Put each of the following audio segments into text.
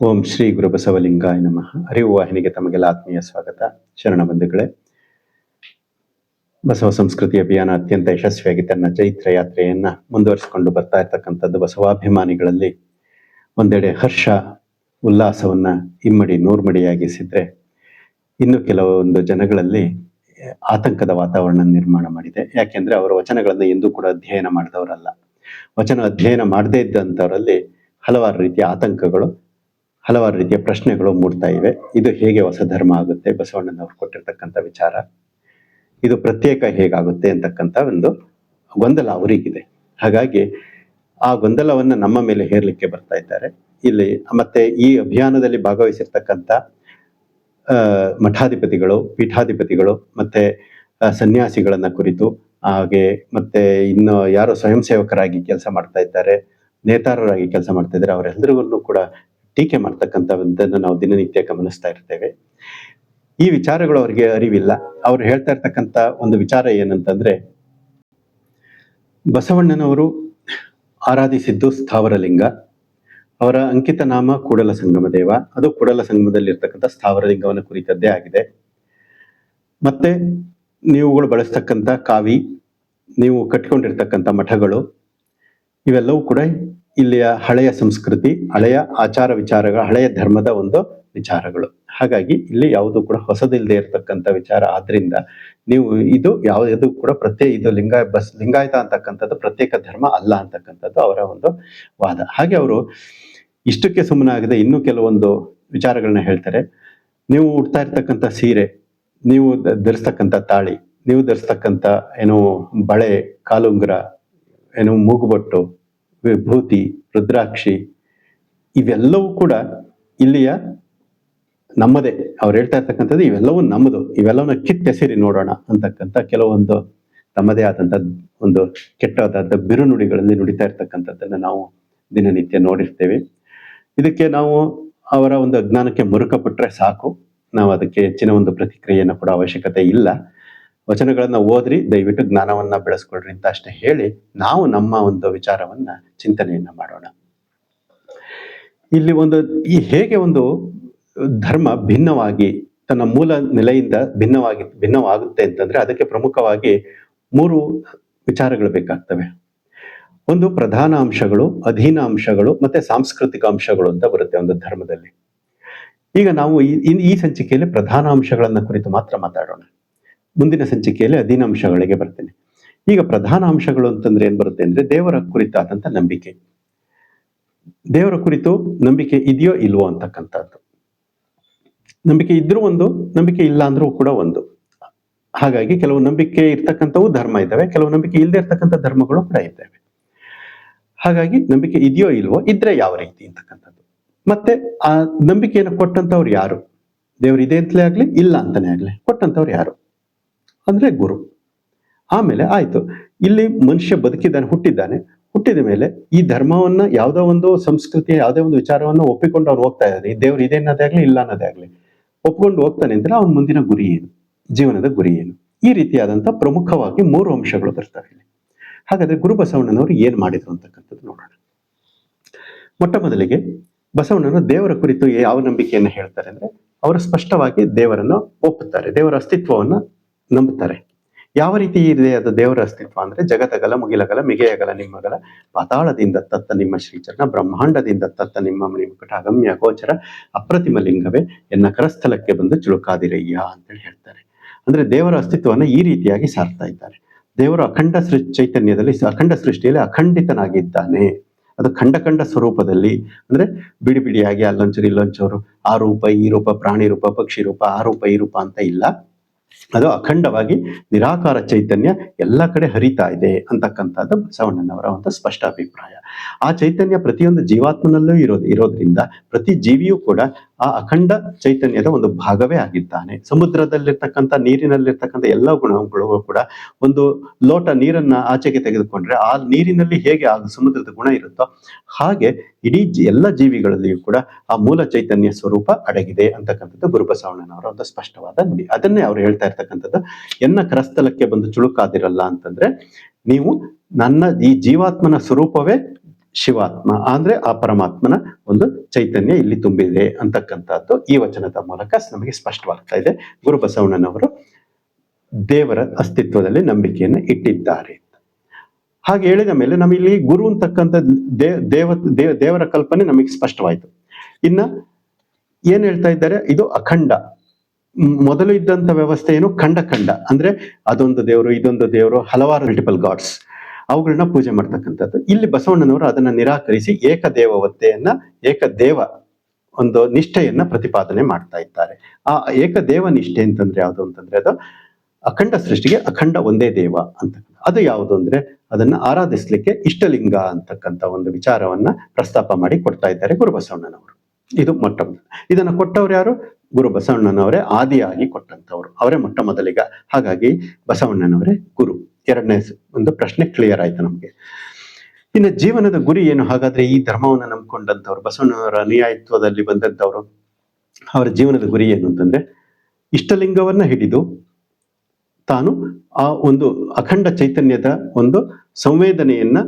ಓಂ ಶ್ರೀ ಗುರುಬಸವಲಿಂಗಾಯ ನಮಃ. ಅರಿವು ವಾಹಿನಿಗೆ ತಮಗೆಲ್ಲ ಆತ್ಮೀಯ ಸ್ವಾಗತ. ಶರಣ ಬಂಧುಗಳೇ, ಬಸವ ಸಂಸ್ಕೃತಿ ಅಭಿಯಾನ ಅತ್ಯಂತ ಯಶಸ್ವಿಯಾಗಿ ತನ್ನ ಚೈತ್ರ ಯಾತ್ರೆಯನ್ನ ಮುಂದುವರಿಸಿಕೊಂಡು ಬರ್ತಾ ಇರ್ತಕ್ಕಂಥದ್ದು ಬಸವಾಭಿಮಾನಿಗಳಲ್ಲಿ ಒಂದೆಡೆ ಹರ್ಷ, ಉಲ್ಲಾಸವನ್ನ ಇಮ್ಮಡಿ ನೂರ್ಮಡಿಯಾಗಿಸಿದ್ರೆ ಇನ್ನು ಕೆಲವೊಂದು ಜನಗಳಲ್ಲಿ ಆತಂಕದ ವಾತಾವರಣ ನಿರ್ಮಾಣ ಮಾಡಿದೆ. ಯಾಕೆಂದ್ರೆ ಅವರ ವಚನಗಳನ್ನು ಎಂದೂ ಕೂಡ ಅಧ್ಯಯನ ಮಾಡಿದವರಲ್ಲ. ವಚನ ಅಧ್ಯಯನ ಮಾಡದೇ ಇದ್ದಂಥವರಲ್ಲಿ ಹಲವಾರು ರೀತಿಯ ಆತಂಕಗಳು ಹಲವಾರು ರೀತಿಯ ಪ್ರಶ್ನೆಗಳು ಮೂಡ್ತಾ ಇವೆ. ಇದು ಹೇಗೆ ಹೊಸ ಧರ್ಮ ಆಗುತ್ತೆ? ಬಸವಣ್ಣನವರು ಕೊಟ್ಟಿರ್ತಕ್ಕಂಥ ವಿಚಾರ. ಇದು ಪ್ರತ್ಯೇಕ ಹೇಗಾಗುತ್ತೆ ಅಂತಕ್ಕಂಥ ಒಂದು ಗೊಂದಲ ಅವರಿಗಿದೆ. ಹಾಗಾಗಿ ಆ ಗೊಂದಲವನ್ನ ನಮ್ಮ ಮೇಲೆ ಹೇರಲಿಕ್ಕೆ ಬರ್ತಾ ಇದ್ದಾರೆ. ಇಲ್ಲಿ ಮತ್ತೆ ಈ ಅಭಿಯಾನದಲ್ಲಿ ಭಾಗವಹಿಸಿರ್ತಕ್ಕಂಥ ಮಠಾಧಿಪತಿಗಳು, ಪೀಠಾಧಿಪತಿಗಳು, ಮತ್ತೆ ಸನ್ಯಾಸಿಗಳನ್ನ ಕುರಿತು, ಹಾಗೆ ಮತ್ತೆ ಇನ್ನು ಯಾರು ಸ್ವಯಂ ಸೇವಕರಾಗಿ ಕೆಲಸ ಮಾಡ್ತಾ ಇದ್ದಾರೆ, ನೇತಾರರಾಗಿ ಕೆಲಸ ಮಾಡ್ತಾ ಇದ್ದಾರೆ ಅವರೆಲ್ಲರಿಗೂ ಕೂಡ ಟೀಕೆ ಮಾಡ್ತಕ್ಕಂಥದ್ದನ್ನು ನಾವು ದಿನನಿತ್ಯ ಗಮನಿಸ್ತಾ ಇರ್ತೇವೆ. ಈ ವಿಚಾರಗಳು ಅವರಿಗೆ ಅರಿವಿಲ್ಲ. ಅವ್ರು ಹೇಳ್ತಾ ಇರ್ತಕ್ಕಂಥ ಒಂದು ವಿಚಾರ ಏನಂತಂದ್ರೆ, ಬಸವಣ್ಣನವರು ಆರಾಧಿಸಿದ್ದು ಸ್ಥಾವರಲಿಂಗ. ಅವರ ಅಂಕಿತ ನಾಮ ಕೂಡಲ ಸಂಗಮ ದೇವ. ಅದು ಕೂಡಲ ಸಂಗಮದಲ್ಲಿ ಇರ್ತಕ್ಕಂಥ ಸ್ಥಾವರಲಿಂಗವನ್ನು ಕುರಿತದ್ದೇ ಆಗಿದೆ. ಮತ್ತೆ ನೀವುಗಳು ಬಳಸ್ತಕ್ಕಂಥ ಕಾವಿ, ನೀವು ಕಟ್ಕೊಂಡಿರ್ತಕ್ಕಂಥ ಮಠಗಳು, ಇವೆಲ್ಲವೂ ಕೂಡ ಇಲ್ಲಿಯ ಹಳೆಯ ಸಂಸ್ಕೃತಿ, ಹಳೆಯ ಆಚಾರ ವಿಚಾರಗಳ, ಹಳೆಯ ಧರ್ಮದ ಒಂದು ವಿಚಾರಗಳು. ಹಾಗಾಗಿ ಇಲ್ಲಿ ಯಾವುದು ಕೂಡ ಹೊಸದಿಲ್ಲದೆ ಇರತಕ್ಕಂಥ ವಿಚಾರ ಆದ್ರಿಂದ ನೀವು ಇದು ಯಾವುದು ಕೂಡ ಪ್ರತ್ಯೇಕ ಇದು ಲಿಂಗ ಬಸ್, ಲಿಂಗಾಯತ ಅಂತಕ್ಕಂಥದ್ದು ಪ್ರತ್ಯೇಕ ಧರ್ಮ ಅಲ್ಲ ಅಂತಕ್ಕಂಥದ್ದು ಅವರ ಒಂದು ವಾದ. ಹಾಗೆ ಅವರು ಇಷ್ಟಕ್ಕೆ ಸುಮ್ಮನಾಗದೆ ಇನ್ನೂ ಕೆಲವೊಂದು ವಿಚಾರಗಳನ್ನ ಹೇಳ್ತಾರೆ. ನೀವು ಉಡ್ತಾ ಇರ್ತಕ್ಕಂಥ ಸೀರೆ, ನೀವು ಧರಿಸ್ತಕ್ಕಂಥ ತಾಳಿ, ನೀವು ಧರಿಸ್ತಕ್ಕಂಥ ಏನು ಬಳೆ, ಕಾಲುಂಗುರ, ಏನು ಮೂಗುಬೊಟ್ಟು ವಿಭೂತಿ, ರುದ್ರಾಕ್ಷಿ ಇವೆಲ್ಲವೂ ಕೂಡ ಇಲ್ಲಿಯ ನಮ್ಮದೇ. ಅವ್ರು ಹೇಳ್ತಾ ಇರ್ತಕ್ಕಂಥದ್ದು ಇವೆಲ್ಲವೂ ನಮ್ಮದು. ಇವೆಲ್ಲವನ್ನ ಕಿತ್ತೆಸಿರಿ ನೋಡೋಣ ಅಂತಕ್ಕಂಥ ಕೆಲವೊಂದು ತಮ್ಮದೇ ಆದಂಥ ಒಂದು ಕೆಟ್ಟದಾದ ಬಿರುನುಡಿಗಳಲ್ಲಿ ನುಡಿತಾ ಇರ್ತಕ್ಕಂಥದ್ದನ್ನ ನಾವು ದಿನನಿತ್ಯ ನೋಡಿರ್ತೇವೆ. ಇದಕ್ಕೆ ನಾವು ಅವರ ಒಂದು ಅಜ್ಞಾನಕ್ಕೆ ಮುರುಕಪಟ್ಟರೆ ಸಾಕು. ನಾವು ಅದಕ್ಕೆ ಹೆಚ್ಚಿನ ಒಂದು ಪ್ರತಿಕ್ರಿಯೆಯನ್ನು ಕೊಡೋ ಅವಶ್ಯಕತೆ ಇಲ್ಲ. ವಚನಗಳನ್ನ ಓದ್ರಿ, ದಯವಿಟ್ಟು ಜ್ಞಾನವನ್ನ ಬೆಳೆಸ್ಕೊಳ್ರಿ ಅಂತ ಅಷ್ಟೇ ಹೇಳಿ ನಾವು ನಮ್ಮ ಒಂದು ವಿಚಾರವನ್ನ ಚಿಂತನೆಯನ್ನ ಮಾಡೋಣ. ಇಲ್ಲಿ ಒಂದು ಈ ಹೇಗೆ ಒಂದು ಧರ್ಮ ಭಿನ್ನವಾಗಿ ತನ್ನ ಮೂಲ ನೆಲೆಯಿಂದ ಭಿನ್ನವಾಗಿ, ಭಿನ್ನವಾಗುತ್ತೆ ಅಂತಂದ್ರೆ ಅದಕ್ಕೆ ಪ್ರಮುಖವಾಗಿ ಮೂರು ವಿಚಾರಗಳು ಬೇಕಾಗ್ತವೆ. ಒಂದು ಪ್ರಧಾನ ಅಂಶಗಳು, ಅಧೀನ ಅಂಶಗಳು ಮತ್ತೆ ಸಾಂಸ್ಕೃತಿಕ ಅಂಶಗಳು ಅಂತ ಬರುತ್ತೆ ಒಂದು ಧರ್ಮದಲ್ಲಿ. ಈಗ ನಾವು ಈ- ಸಂಚಿಕೆಯಲ್ಲಿ ಪ್ರಧಾನ ಅಂಶಗಳನ್ನ ಕುರಿತು ಮಾತ್ರ ಮಾತಾಡೋಣ. ಮುಂದಿನ ಸಂಚಿಕೆಯಲ್ಲಿ ಅಧೀನ ಅಂಶಗಳಿಗೆ ಬರ್ತೇನೆ. ಈಗ ಪ್ರಧಾನ ಅಂಶಗಳು ಅಂತಂದ್ರೆ ಏನ್ ಬರುತ್ತೆ ಅಂದ್ರೆ ದೇವರ ಕುರಿತಾದಂತ ನಂಬಿಕೆ. ದೇವರ ಕುರಿತು ನಂಬಿಕೆ ಇದೆಯೋ ಇಲ್ವೋ ಅಂತಕ್ಕಂಥದ್ದು. ನಂಬಿಕೆ ಇದ್ರೂ ಒಂದು, ನಂಬಿಕೆ ಇಲ್ಲ ಅಂದ್ರೂ ಕೂಡ ಒಂದು. ಹಾಗಾಗಿ ಕೆಲವು ನಂಬಿಕೆ ಇರ್ತಕ್ಕಂಥವು ಧರ್ಮ ಇದ್ದಾವೆ, ಕೆಲವು ನಂಬಿಕೆ ಇಲ್ಲದೆ ಇರ್ತಕ್ಕಂಥ ಧರ್ಮಗಳು ಕೂಡ ಇದ್ದಾವೆ. ಹಾಗಾಗಿ ನಂಬಿಕೆ ಇದೆಯೋ ಇಲ್ವೋ ಇದ್ರೆ ಯಾವ ರೀತಿ ಅಂತಕ್ಕಂಥದ್ದು. ಮತ್ತೆ ಆ ನಂಬಿಕೆಯನ್ನು ಕೊಟ್ಟಂತವ್ರು ಯಾರು? ದೇವರು ಇದೆ ಅಂತಲೇ ಆಗ್ಲಿ, ಇಲ್ಲ ಅಂತಲೇ ಆಗ್ಲಿ, ಕೊಟ್ಟಂಥವ್ರು ಯಾರು? ಅಂದ್ರೆ ಗುರು. ಆಮೇಲೆ ಆಯ್ತು. ಇಲ್ಲಿ ಮನುಷ್ಯ ಬದುಕಿದ್ದಾನೆ, ಹುಟ್ಟಿದ್ದಾನೆ. ಹುಟ್ಟಿದ ಮೇಲೆ ಈ ಧರ್ಮವನ್ನ ಯಾವುದೋ ಒಂದು ಸಂಸ್ಕೃತಿ ಯಾವುದೇ ಒಂದು ವಿಚಾರವನ್ನು ಒಪ್ಪಿಕೊಂಡು ಅವ್ನು ಹೋಗ್ತಾ ಇದ್ದಾನೆ. ಈ ದೇವ್ರು ಇದೆ ಅನ್ನೋದೇ ಆಗಲಿ, ಇಲ್ಲ ಅನ್ನೋದೇ ಆಗಲಿ. ಒಪ್ಕೊಂಡು ಹೋಗ್ತಾನೆ ಅಂದ್ರೆ ಅವನ ಮುಂದಿನ ಗುರಿ ಏನು? ಜೀವನದ ಗುರಿ ಏನು? ಈ ರೀತಿಯಾದಂಥ ಪ್ರಮುಖವಾಗಿ ಮೂರು ಅಂಶಗಳು ಬರ್ತವೆ ಇಲ್ಲಿ. ಹಾಗಾದ್ರೆ ಗುರು ಬಸವಣ್ಣನವರು ಏನು ಮಾಡಿದ್ರು ಅಂತಕ್ಕಂಥದ್ದು ನೋಡೋಣ. ಮೊಟ್ಟ ಮೊದಲಿಗೆ ಬಸವಣ್ಣನ ದೇವರ ಕುರಿತು ಯಾವ ನಂಬಿಕೆಯನ್ನು ಹೇಳ್ತಾರೆ ಅಂದ್ರೆ, ಅವರು ಸ್ಪಷ್ಟವಾಗಿ ದೇವರನ್ನು ಒಪ್ಪುತ್ತಾರೆ. ದೇವರ ಅಸ್ತಿತ್ವವನ್ನ ನಂಬುತ್ತಾರೆ. ಯಾವ ರೀತಿ ಇದೆ ಅದು ದೇವರ ಅಸ್ತಿತ್ವ ಅಂದ್ರೆ ಜಗತಗಲ ಮುಗಿಲಗಲ, ಮಿಗೆಯಗಲ ನಿಮ್ಮಗಲ ಪಾತಾಳದಿಂದ ತತ್ತ ನಿಮ್ಮ ಶ್ರೀಚರಣ, ಬ್ರಹ್ಮಾಂಡದಿಂದ ತತ್ತ ನಿಮ್ಮ ನಿಮ್ಮಕಟ ಅಗಮ್ಯ ಗೋಚರ, ಅಪ್ರತಿಮ ಲಿಂಗವೇ ಎನ್ನ ಕರಸ್ಥಲಕ್ಕೆ ಬಂದು ಚುಳುಕಾದಿರಯ್ಯ ಅಂತೇಳಿ ಹೇಳ್ತಾರೆ. ಅಂದ್ರೆ ದೇವರ ಅಸ್ತಿತ್ವವನ್ನು ಈ ರೀತಿಯಾಗಿ ಸಾರ್ತಾ ಇದ್ದಾರೆ. ದೇವರು ಅಖಂಡ ಸೃ, ಚೈತನ್ಯದಲ್ಲಿ, ಅಖಂಡ ಸೃಷ್ಟಿಯಲ್ಲಿ ಅಖಂಡಿತನಾಗಿದ್ದಾನೆ. ಅದು ಖಂಡ ಖಂಡ ಸ್ವರೂಪದಲ್ಲಿ ಅಂದ್ರೆ ಬಿಡಿ ಬಿಡಿಯಾಗಿ ಅಲ್ಲೊಂಚೂರು ಇಲ್ಲೊಂಚೂರು, ಆ ರೂಪ, ಈ ರೂಪ, ಪ್ರಾಣಿ ರೂಪ, ಪಕ್ಷಿ ರೂಪ, ಆ ರೂಪ, ಈ ರೂಪ ಅಂತ ಇಲ್ಲ. ಅದು ಅಖಂಡವಾಗಿ ನಿರಾಕಾರ ಚೈತನ್ಯ ಎಲ್ಲ ಕಡೆ ಹರಿತಾ ಇದೆ ಅಂತಕ್ಕಂಥದ್ದು ಬಸವಣ್ಣನವರ ಒಂದು ಸ್ಪಷ್ಟ ಅಭಿಪ್ರಾಯ. ಆ ಚೈತನ್ಯ ಪ್ರತಿಯೊಂದು ಜೀವಾತ್ಮನಲ್ಲೂ ಇರೋದು ಇರೋದ್ರಿಂದ ಪ್ರತಿ ಜೀವಿಯೂ ಕೂಡ ಆ ಅಖಂಡ ಚೈತನ್ಯದ ಒಂದು ಭಾಗವೇ ಆಗಿದ್ದಾನೆ. ಸಮುದ್ರದಲ್ಲಿರ್ತಕ್ಕಂಥ, ನೀರಿನಲ್ಲಿರ್ತಕ್ಕಂಥ ಎಲ್ಲ ಗುಣಗಳು ಕೂಡ ಒಂದು ಲೋಟ ನೀರನ್ನ ಆಚೆಗೆ ತೆಗೆದುಕೊಂಡ್ರೆ ಆ ನೀರಿನಲ್ಲಿ ಹೇಗೆ ಆ ಸಮುದ್ರದ ಗುಣ ಇರುತ್ತೋ ಹಾಗೆ ಇಡೀ ಎಲ್ಲ ಜೀವಿಗಳಲ್ಲಿಯೂ ಕೂಡ ಆ ಮೂಲ ಚೈತನ್ಯ ಸ್ವರೂಪ ಅಡಗಿದೆ ಅಂತಕ್ಕಂಥದ್ದು ಗುರುಬಸವಣ್ಣನವರ ಒಂದು ಸ್ಪಷ್ಟವಾದ ನುಡಿ ಅದನ್ನೇ ಅವ್ರು ಹೇಳ್ತಾ ಇರ್ತಕ್ಕಂಥದ್ದು. ಎನ್ನ ಕರಸ್ಥಲಕ್ಕೆ ಬಂದು ಚುಳುಕಾದಿರಲ್ಲ ಅಂತಂದ್ರೆ ನೀವು ನನ್ನ ಈ ಜೀವಾತ್ಮನ ಸ್ವರೂಪವೇ ಶಿವಾತ್ಮ. ಅಂದ್ರೆ ಆ ಪರಮಾತ್ಮನ ಒಂದು ಚೈತನ್ಯ ಇಲ್ಲಿ ತುಂಬಿದೆ ಅಂತಕ್ಕಂಥದ್ದು ಈ ವಚನದ ಮೂಲಕ ನಮಗೆ ಸ್ಪಷ್ಟವಾಗ್ತಾ ಇದೆ. ಗುರು ಬಸವಣ್ಣನವರು ದೇವರ ಅಸ್ತಿತ್ವದಲ್ಲಿ ನಂಬಿಕೆಯನ್ನು ಇಟ್ಟಿದ್ದಾರೆ. ಹಾಗೆ ಹೇಳಿದ ಮೇಲೆ ನಮಗೆ ಗುರು ಅಂತಕ್ಕಂಥ ದೇವ ದೇವ ದೇ- ದೇವರ ಕಲ್ಪನೆ ನಮಗೆ ಸ್ಪಷ್ಟವಾಯಿತು. ಇನ್ನ ಏನ್ ಹೇಳ್ತಾ ಇದ್ದಾರೆ? ಇದು ಅಖಂಡ. ಮೊದಲು ಇದ್ದಂತ ವ್ಯವಸ್ಥೆ ಏನು? ಖಂಡ ಖಂಡ ಅಂದ್ರೆ ಅದೊಂದು ದೇವರು, ಇದೊಂದು ದೇವರು, ಹಲವಾರು ಮಲ್ಟಿಪಲ್ ಗಾಡ್ಸ್ ಅವುಗಳನ್ನ ಪೂಜೆ ಮಾಡ್ತಕ್ಕಂಥದ್ದು. ಇಲ್ಲಿ ಬಸವಣ್ಣನವರು ಅದನ್ನ ನಿರಾಕರಿಸಿ ಏಕದೇವವತ್ತೆಯನ್ನ ಏಕದೇವ ಒಂದು ನಿಷ್ಠೆಯನ್ನ ಪ್ರತಿಪಾದನೆ ಮಾಡ್ತಾ ಇದ್ದಾರೆ. ಆ ಏಕದೇವ ನಿಷ್ಠೆ ಅಂತಂದ್ರೆ ಯಾವುದು ಅಂತಂದ್ರೆ ಅದು ಅಖಂಡ ಸೃಷ್ಟಿಗೆ ಅಖಂಡ ಒಂದೇ ದೇವ ಅಂತ. ಅದು ಯಾವುದು ಅಂದ್ರೆ ಅದನ್ನ ಆರಾಧಿಸ್ಲಿಕ್ಕೆ ಇಷ್ಟಲಿಂಗ ಅಂತಕ್ಕಂಥ ಒಂದು ವಿಚಾರವನ್ನ ಪ್ರಸ್ತಾಪ ಮಾಡಿ ಕೊಡ್ತಾ ಇದ್ದಾರೆ ಗುರು ಬಸವಣ್ಣನವರು. ಇದು ಮೊಟ್ಟ ಇದನ್ನ ಕೊಟ್ಟವ್ರು ಯಾರು? ಗುರು ಬಸವಣ್ಣನವರೇ ಆದಿಯಾಗಿ ಕೊಟ್ಟಂತವ್ರು ಅವರೇ ಮೊಟ್ಟ ಮೊದಲಿಗ. ಹಾಗಾಗಿ ಬಸವಣ್ಣನವರೇ ಗುರು. ಎರಡನೇ ಒಂದು ಪ್ರಶ್ನೆ ಕ್ಲಿಯರ್ ಆಯ್ತು ನಮ್ಗೆ. ಇನ್ನು ಜೀವನದ ಗುರಿ ಏನು? ಹಾಗಾದ್ರೆ ಈ ಧರ್ಮವನ್ನು ನಂಬ್ಕೊಂಡಂತವ್ರು ಬಸವಣ್ಣನವರ ಅನುಯಾಯಿತ್ವದಲ್ಲಿ ಬಂದಂತವ್ರು ಅವರ ಜೀವನದ ಗುರಿ ಏನು ಅಂತಂದ್ರೆ, ಇಷ್ಟಲಿಂಗವನ್ನ ಹಿಡಿದು ತಾನು ಆ ಒಂದು ಅಖಂಡ ಚೈತನ್ಯದ ಒಂದು ಸಂವೇದನೆಯನ್ನ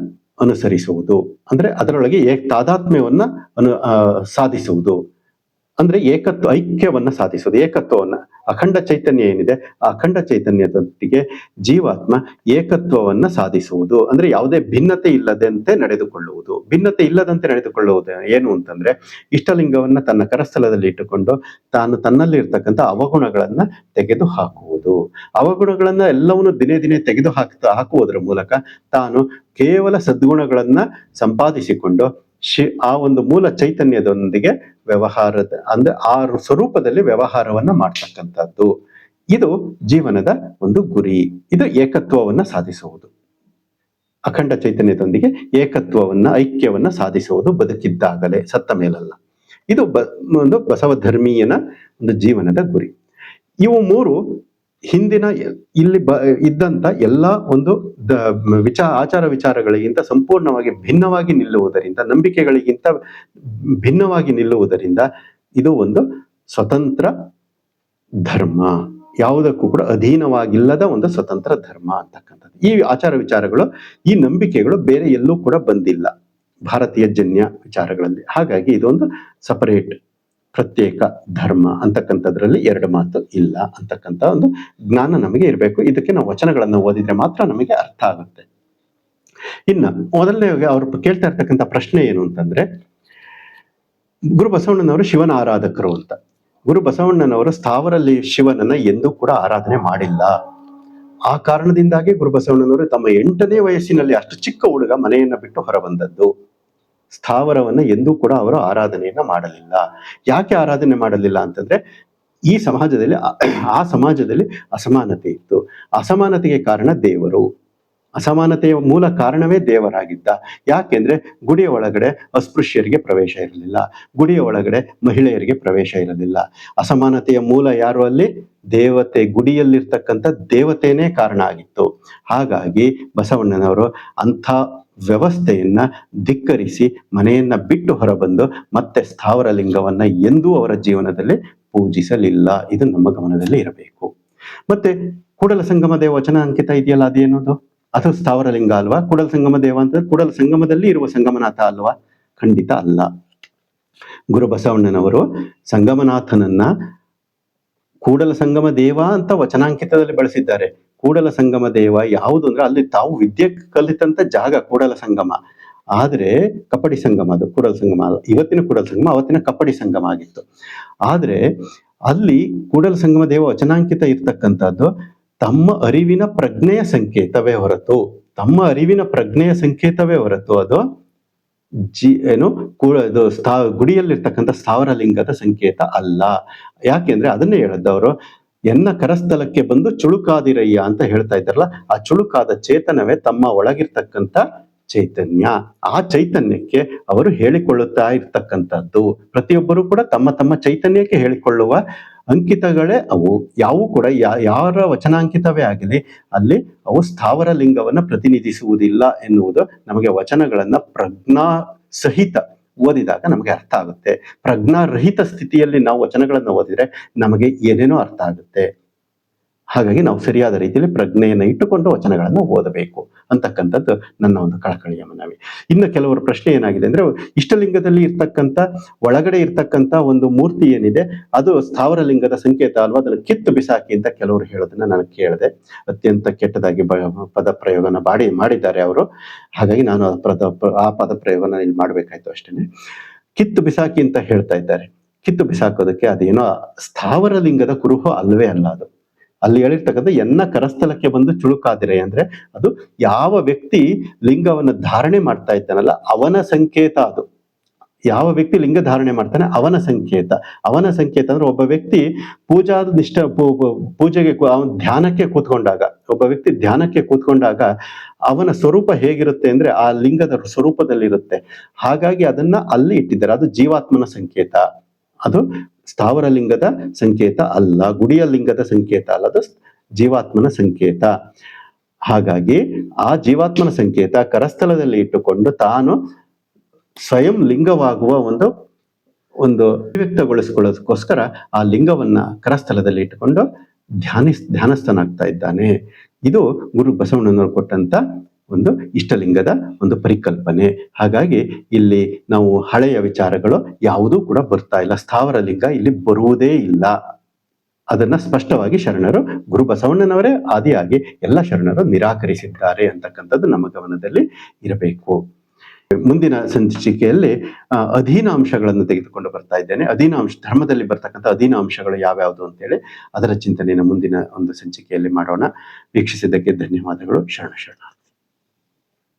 ಅನುಸರಿಸುವುದು. ಅಂದ್ರೆ ಅದರೊಳಗೆ ಏಕ್ ತಾದಾತ್ಮ್ಯವನ್ನ ಅನು ಸಾಧಿಸುವುದು. ಅಂದ್ರೆ ಏಕತ್ವ, ಐಕ್ಯವನ್ನ ಸಾಧಿಸೋದು. ಏಕತ್ವವನ್ನ, ಅಖಂಡ ಚೈತನ್ಯ ಏನಿದೆ, ಆ ಅಖಂಡ ಚೈತನ್ಯದೊಟ್ಟಿಗೆ ಜೀವಾತ್ಮ ಏಕತ್ವವನ್ನ ಸಾಧಿಸುವುದು. ಅಂದ್ರೆ ಯಾವುದೇ ಭಿನ್ನತೆ ಇಲ್ಲದಂತೆ ನಡೆದುಕೊಳ್ಳುವುದು. ಭಿನ್ನತೆ ಇಲ್ಲದಂತೆ ನಡೆದುಕೊಳ್ಳುವುದು ಏನು ಅಂತಂದ್ರೆ, ಇಷ್ಟಲಿಂಗವನ್ನ ತನ್ನ ಕರಸ್ಥಲದಲ್ಲಿ ಇಟ್ಟುಕೊಂಡು ತಾನು ತನ್ನಲ್ಲಿ ಇರ್ತಕ್ಕಂಥ ಅವಗುಣಗಳನ್ನ ತೆಗೆದು ಹಾಕುವುದು ಅವಗುಣಗಳನ್ನ ಎಲ್ಲವನ್ನು ದಿನೇ ದಿನೇ ತೆಗೆದು ಹಾಕ್ತಾ ಹಾಕುವುದರ ಮೂಲಕ ತಾನು ಕೇವಲ ಸದ್ಗುಣಗಳನ್ನ ಸಂಪಾದಿಸಿಕೊಂಡು ಶಿ, ಆ ಒಂದು ಮೂಲ ಚೈತನ್ಯದೊಂದಿಗೆ ವ್ಯವಹಾರದ, ಅಂದ್ರೆ ಆ ಸ್ವರೂಪದಲ್ಲಿ ವ್ಯವಹಾರವನ್ನ ಮಾಡ್ತಕ್ಕಂಥದ್ದು. ಇದು ಜೀವನದ ಒಂದು ಗುರಿ. ಇದು ಏಕತ್ವವನ್ನ ಸಾಧಿಸುವುದು. ಅಖಂಡ ಚೈತನ್ಯದೊಂದಿಗೆ ಏಕತ್ವವನ್ನ, ಐಕ್ಯವನ್ನ ಸಾಧಿಸುವುದು ಬದುಕಿದ್ದಾಗಲೇ, ಸತ್ತ ಮೇಲಲ್ಲ. ಇದು ಬ, ಒಂದು ಬಸವಧರ್ಮೀಯನ ಒಂದು ಜೀವನದ ಗುರಿ. ಇವು ಮೂರು ಹಿಂದಿನ ಇಲ್ಲಿ ಬ, ಇದ್ದಂತ ಎಲ್ಲ ಒಂದು ದ ವಿಚಾರ ಆಚಾರ ವಿಚಾರಗಳಿಗಿಂತ ಸಂಪೂರ್ಣವಾಗಿ ಭಿನ್ನವಾಗಿ ನಿಲ್ಲುವುದರಿಂದ, ನಂಬಿಕೆಗಳಿಗಿಂತ ಭಿನ್ನವಾಗಿ ನಿಲ್ಲುವುದರಿಂದ ಇದು ಒಂದು ಸ್ವತಂತ್ರ ಧರ್ಮ. ಯಾವುದಕ್ಕೂ ಕೂಡ ಅಧೀನವಾಗಿಲ್ಲದ ಒಂದು ಸ್ವತಂತ್ರ ಧರ್ಮ ಅಂತಕ್ಕಂಥದ್ದು. ಈ ಆಚಾರ ವಿಚಾರಗಳು, ಈ ನಂಬಿಕೆಗಳು ಬೇರೆ ಎಲ್ಲೂ ಕೂಡ ಬಂದಿಲ್ಲ. ಭಾರತೀಯ ಜನ್ಯ ವಿಚಾರಗಳಲ್ಲಿ. ಹಾಗಾಗಿ ಇದೊಂದು ಸಪರೇಟ್ ಪ್ರತ್ಯೇಕ ಧರ್ಮ ಅಂತಕ್ಕಂಥದ್ರಲ್ಲಿ ಎರಡು ಮಾತು ಇಲ್ಲ ಅಂತಕ್ಕಂಥ ಒಂದು ಜ್ಞಾನ ನಮಗೆ ಇರಬೇಕು. ಇದಕ್ಕೆ ನಾವು ವಚನಗಳನ್ನು ಓದಿದ್ರೆ ಮಾತ್ರ ನಮಗೆ ಅರ್ಥ ಆಗುತ್ತೆ. ಇನ್ನ ಮೊದಲನೇ ಅವರು ಕೇಳ್ತಾ ಇರ್ತಕ್ಕಂಥ ಪ್ರಶ್ನೆ ಏನು ಅಂತಂದ್ರೆ, ಗುರು ಬಸವಣ್ಣನವರು ಶಿವನ ಆರಾಧಕರು ಅಂತ. ಗುರು ಬಸವಣ್ಣನವರು ಸ್ಥಾವರಲ್ಲಿ ಶಿವನನ್ನ ಎಂದೂ ಕೂಡ ಆರಾಧನೆ ಮಾಡಿಲ್ಲ. ಆ ಕಾರಣದಿಂದಾಗಿ ಗುರು ಬಸವಣ್ಣನವರು ತಮ್ಮ ಎಂಟನೇ ವಯಸ್ಸಿನಲ್ಲಿ ಅಷ್ಟು ಚಿಕ್ಕ ಹುಡುಗ ಮನೆಯನ್ನ ಬಿಟ್ಟು ಹೊರಬಂದದ್ದು. ಸ್ಥಾವರವನ್ನ ಎಂದೂ ಕೂಡ ಅವರು ಆರಾಧನೆಯನ್ನ ಮಾಡಲಿಲ್ಲ. ಯಾಕೆ ಆರಾಧನೆ ಮಾಡಲಿಲ್ಲ ಅಂತಂದ್ರೆ, ಈ ಸಮಾಜದಲ್ಲಿ, ಆ- ಸಮಾಜದಲ್ಲಿ ಅಸಮಾನತೆ ಇತ್ತು. ಅಸಮಾನತೆಗೆ ಕಾರಣ ದೇವರು. ಅಸಮಾನತೆಯ ಮೂಲ ಕಾರಣವೇ ದೇವರಾಗಿದ್ದ. ಯಾಕೆಂದ್ರೆ, ಗುಡಿಯ ಒಳಗಡೆ ಅಸ್ಪೃಶ್ಯರಿಗೆ ಪ್ರವೇಶ ಇರಲಿಲ್ಲ. ಗುಡಿಯ ಒಳಗಡೆ ಮಹಿಳೆಯರಿಗೆ ಪ್ರವೇಶ ಇರಲಿಲ್ಲ. ಅಸಮಾನತೆಯ ಮೂಲ ಯಾರು ಅಲ್ಲಿ? ದೇವತೆ ಗುಡಿಯಲ್ಲಿರ್ತಕ್ಕಂಥ ದೇವತೆನೇ ಕಾರಣ ಆಗಿತ್ತು. ಹಾಗಾಗಿ ಬಸವಣ್ಣನವರು ಅಂಥ ವ್ಯವಸ್ಥೆಯನ್ನ ಧಿಕ್ಕರಿಸಿ ಮನೆಯನ್ನ ಬಿಟ್ಟು ಹೊರಬಂದು ಮತ್ತೆ ಸ್ಥಾವರ ಲಿಂಗವನ್ನ ಎಂದೂ ಅವರ ಜೀವನದಲ್ಲಿ ಪೂಜಿಸಲಿಲ್ಲ. ಇದು ನಮ್ಮ ಗಮನದಲ್ಲಿ ಇರಬೇಕು. ಮತ್ತೆ ಕೂಡಲ ಸಂಗಮ ದೇವ ವಚನ ಅಂಕಿತ ಇದೆಯಲ್ಲ ಅದೇನದು? ಅದು ಸ್ಥಾವರ ಲಿಂಗ ಅಲ್ವಾ? ಕೂಡಲ ಸಂಗಮ ದೇವ ಅಂತ ಕೂಡಲ ಸಂಗಮದಲ್ಲಿ ಇರುವ ಸಂಗಮನಾಥ ಅಲ್ವಾ? ಖಂಡಿತ ಅಲ್ಲ. ಗುರು ಬಸವಣ್ಣನವರು ಸಂಗಮನಾಥನನ್ನ ಕೂಡಲ ಸಂಗಮ ದೇವ ಅಂತ ವಚನಾಂಕಿತದಲ್ಲಿ ಬಳಸಿದ್ದಾರೆ. ಕೂಡಲ ಸಂಗಮ ದೇವ ಯಾವುದು ಅಂದ್ರೆ ಅಲ್ಲಿ ತಾವು ವಿದ್ಯೆ ಕಲಿತಂತ ಜಾಗ ಕೂಡಲ ಸಂಗಮ. ಆದ್ರೆ ಕಪಡಿ ಸಂಗಮ ಅದು, ಕೂಡಲ ಸಂಗಮ. ಅಲ್ಲ ಇವತ್ತಿನ ಕೂಡಲ ಸಂಗಮ, ಅವತ್ತಿನ ಕಪಡಿ ಸಂಗಮ ಆಗಿತ್ತು. ಆದ್ರೆ ಅಲ್ಲಿ ಕೂಡಲ ಸಂಗಮ ದೇವ ವಚನಾಂಕಿತ ಇರ್ತಕ್ಕಂಥದ್ದು ತಮ್ಮ ಅರಿವಿನ ಪ್ರಜ್ಞೆಯ ಸಂಕೇತವೇ ಹೊರತು, ತಮ್ಮ ಅರಿವಿನ ಪ್ರಜ್ಞೆಯ ಸಂಕೇತವೇ ಹೊರತು ಅದು ಜಿ, ಏನು ಇದು ಸ್ಥಾ, ಗುಡಿಯಲ್ಲಿರ್ತಕ್ಕಂಥ ಸ್ಥಾವರ ಲಿಂಗದ ಸಂಕೇತ ಅಲ್ಲ. ಯಾಕೆಂದ್ರೆ ಅದನ್ನೇ ಹೇಳಿದ್ದವರು ಎನ್ನ ಕರಸ್ಥಲಕ್ಕೆ ಬಂದು ಚುಳುಕಾದಿರಯ್ಯ ಅಂತ ಹೇಳ್ತಾ ಇದ್ದಾರಲ್ಲ, ಆ ಚುಳುಕಾದ ಚೇತನವೇ ತಮ್ಮ ಒಳಗಿರ್ತಕ್ಕಂಥ ಚೈತನ್ಯ. ಆ ಚೈತನ್ಯಕ್ಕೆ ಅವರು ಹೇಳಿಕೊಳ್ಳುತ್ತಾ ಇರ್ತಕ್ಕಂಥದ್ದು. ಪ್ರತಿಯೊಬ್ಬರು ಕೂಡ ತಮ್ಮ ತಮ್ಮ ಚೈತನ್ಯಕ್ಕೆ ಹೇಳಿಕೊಳ್ಳುವ ಅಂಕಿತಗಳೇ ಅವು. ಯಾವು ಕೂಡ ಯಾರ ವಚನಾಂಕಿತವೇ ಆಗಲಿ, ಅಲ್ಲಿ ಅವು ಸ್ಥಾವರ ಲಿಂಗವನ್ನ ಪ್ರತಿನಿಧಿಸುವುದಿಲ್ಲ ಎನ್ನುವುದು ನಮಗೆ ವಚನಗಳನ್ನು ಪ್ರಜ್ಞಾ ಸಹಿತ ಓದಿದಾಗ ನಮಗೆ ಅರ್ಥ ಆಗುತ್ತೆ. ಪ್ರಜ್ಞಾರಹಿತ ಸ್ಥಿತಿಯಲ್ಲಿ ನಾವು ವಚನಗಳನ್ನು ಓದಿದರೆ ನಮಗೆ ಏನೇನೋ ಅರ್ಥ ಆಗುತ್ತೆ. ಹಾಗಾಗಿ ನಾವು ಸರಿಯಾದ ರೀತಿಯಲ್ಲಿ ಪ್ರಜ್ಞೆಯನ್ನು ಇಟ್ಟುಕೊಂಡು ವಚನಗಳನ್ನು ಓದಬೇಕು ಅಂತಕ್ಕಂಥದ್ದು ನನ್ನ ಒಂದು ಕಳಕಳಿಯ ಮನವಿ. ಇನ್ನು ಕೆಲವರ ಪ್ರಶ್ನೆ ಏನಾಗಿದೆ ಅಂದ್ರೆ ಇಷ್ಟಲಿಂಗದಲ್ಲಿ ಇರ್ತಕ್ಕಂಥ, ಒಳಗಡೆ ಇರ್ತಕ್ಕಂಥ ಒಂದು ಮೂರ್ತಿ ಏನಿದೆ, ಅದು ಸ್ಥಾವರ ಲಿಂಗದ ಸಂಕೇತ ಅಲ್ವಾ? ಅದನ್ನು ಕಿತ್ತು ಬಿಸಾಕಿ ಅಂತ ಕೆಲವರು ಹೇಳೋದನ್ನ ನಾನು ಕೇಳಿದೆ. ಅತ್ಯಂತ ಕೆಟ್ಟದಾಗಿ ಪದ ಪ್ರಯೋಗನ ಮಾಡಿ, ಮಾಡಿದ್ದಾರೆ ಅವರು. ಹಾಗಾಗಿ ನಾನು ಆ ಪದ ಆ ಪದ ಪ್ರಯೋಗನ ಇಲ್ಲಿ ಮಾಡಬೇಕಾಯ್ತು ಅಷ್ಟೇ ಕಿತ್ತು ಬಿಸಾಕಿ ಅಂತ ಹೇಳ್ತಾ ಇದ್ದಾರೆ. ಕಿತ್ತು ಬಿಸಾಕೋದಕ್ಕೆ ಅದೇನೋ ಸ್ಥಾವರ ಲಿಂಗದ ಕುರುಹು ಅಲ್ವೇ ಅಲ್ಲ ಅದು. ಅಲ್ಲಿ ಹೇಳಿರ್ತಕ್ಕಂಥ ಎನ್ನ ಕರಸ್ಥಲಕ್ಕೆ ಬಂದು ಚುಳುಕಾದಿರೆ ಅಂದ್ರೆ ಅದು ಯಾವ ವ್ಯಕ್ತಿ ಲಿಂಗವನ್ನು ಧಾರಣೆ ಮಾಡ್ತಾ ಇದ್ದಾನಲ್ಲ, ಅವನ ಸಂಕೇತ ಅದು. ಯಾವ ವ್ಯಕ್ತಿ ಲಿಂಗ ಧಾರಣೆ ಮಾಡ್ತಾನೆ, ಅವನ ಸಂಕೇತ. ಅವನ ಸಂಕೇತ ಅಂದ್ರೆ ಒಬ್ಬ ವ್ಯಕ್ತಿ ಪೂಜಾ ನಿಷ್ಠ ಪೂಜೆಗೆ ಅವನ್ ಧ್ಯಾನಕ್ಕೆ ಕೂತ್ಕೊಂಡಾಗ, ಒಬ್ಬ ವ್ಯಕ್ತಿ ಧ್ಯಾನಕ್ಕೆ ಕೂತ್ಕೊಂಡಾಗ ಅವನ ಸ್ವರೂಪ ಹೇಗಿರುತ್ತೆ ಅಂದ್ರೆ ಆ ಲಿಂಗದ ಸ್ವರೂಪದಲ್ಲಿರುತ್ತೆ. ಹಾಗಾಗಿ ಅದನ್ನ ಅಲ್ಲಿ ಇಟ್ಟಿದ್ದಾರೆ, ಅದು ಜೀವಾತ್ಮನ ಸಂಕೇತ. ಅದು ಸ್ಥಾವರ ಲಿಂಗದ ಸಂಕೇತ ಅಲ್ಲ ಗುಡಿಯ ಲಿಂಗದ ಸಂಕೇತ ಅಲ್ಲದ ಜೀವಾತ್ಮನ ಸಂಕೇತ. ಹಾಗಾಗಿ ಆ ಜೀವಾತ್ಮನ ಸಂಕೇತ ಕರಸ್ಥಲದಲ್ಲಿ ಇಟ್ಟುಕೊಂಡು ತಾನು ಸ್ವಯಂ ಲಿಂಗವಾಗುವ ಒಂದು ಒಂದು ಅಭಿವ್ಯಕ್ತಗೊಳಿಸಿಕೊಳ್ಳೋದಕ್ಕೋಸ್ಕರ ಆ ಲಿಂಗವನ್ನ ಕರಸ್ಥಲದಲ್ಲಿ ಇಟ್ಟುಕೊಂಡು ಧ್ಯಾನಿಸ್, ಧ್ಯಾನಸ್ಥನಾಗ್ತಾ ಇದ್ದಾನೆ. ಇದು ಗುರು ಬಸವಣ್ಣನವರು ಕೊಟ್ಟಂತ ಒಂದು ಇಷ್ಟಲಿಂಗದ ಒಂದು ಪರಿಕಲ್ಪನೆ. ಹಾಗಾಗಿ ಇಲ್ಲಿ ನಾವು ಹಳೆಯ ವಿಚಾರಗಳು ಯಾವುದೂ ಕೂಡ ಬರ್ತಾ ಇಲ್ಲ. ಸ್ಥಾವರ ಲಿಂಗ ಇಲ್ಲಿ ಬರುವುದೇ ಇಲ್ಲ. ಅದನ್ನ ಸ್ಪಷ್ಟವಾಗಿ ಶರಣರು ಗುರು ಬಸವಣ್ಣನವರೇ ಆದಿಯಾಗಿ ಎಲ್ಲ ಶರಣರು ನಿರಾಕರಿಸಿದ್ದಾರೆ ಅಂತಕ್ಕಂಥದ್ದು ನಮ್ಮ ಗಮನದಲ್ಲಿ ಇರಬೇಕು. ಮುಂದಿನ ಸಂಚಿಕೆಯಲ್ಲಿ ಅಧೀನಾಂಶಗಳನ್ನು ಅಧೀನ ಅಂಶಗಳನ್ನು ತೆಗೆದುಕೊಂಡು ಬರ್ತಾ ಇದ್ದೇನೆ. ಅಧೀನಾಂಶ, ಧರ್ಮದಲ್ಲಿ ಬರ್ತಕ್ಕಂಥ ಅಧೀನಾಂಶಗಳು ಯಾವ್ಯಾವುದು ಅಂತೇಳಿ ಅದರ ಚಿಂತನೆಯನ್ನು ಮುಂದಿನ ಒಂದು ಸಂಚಿಕೆಯಲ್ಲಿ ಮಾಡೋಣ. ವೀಕ್ಷಿಸಿದ್ದಕ್ಕೆ ಧನ್ಯವಾದಗಳು. ಶರಣ ಶರಣ.